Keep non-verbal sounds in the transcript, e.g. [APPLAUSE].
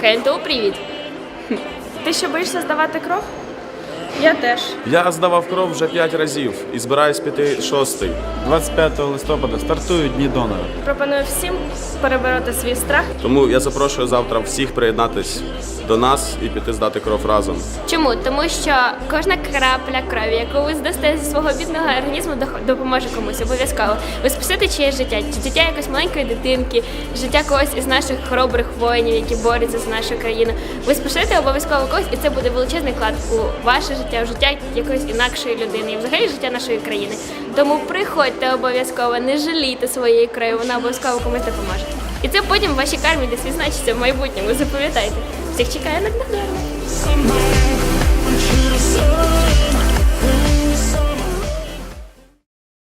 КНТУ, привіт. [LAUGHS] Ти ще боїшся здавати кров? Я теж. Я здавав кров вже 5 разів і збираюсь піти шостий. 25 листопада стартують дні донора. Пропоную всім перебороти свій страх. Тому я запрошую завтра всіх приєднатись до нас і піти здати кров разом. Чому? Тому що кожна крапля крові, яку ви здасте зі свого бідного організму, допоможе комусь обов'язково. Ви спасете чиєсь життя, чи життя якоїсь маленької дитинки, життя когось із наших хоробрих воїнів, які борються за нашу країну. Ви спасете обов'язково когось, і це буде величезний вклад у ваше життя, у життя якоїсь інакшої людини, і взагалі життя нашої країни. Тому приходьте обов'язково, не жалійте своєї крові, вона обов'язково комусь допоможе. І це потім в вашій кармі десь відзначиться в майбутньому. Запам'ятайте. Всіх чекає на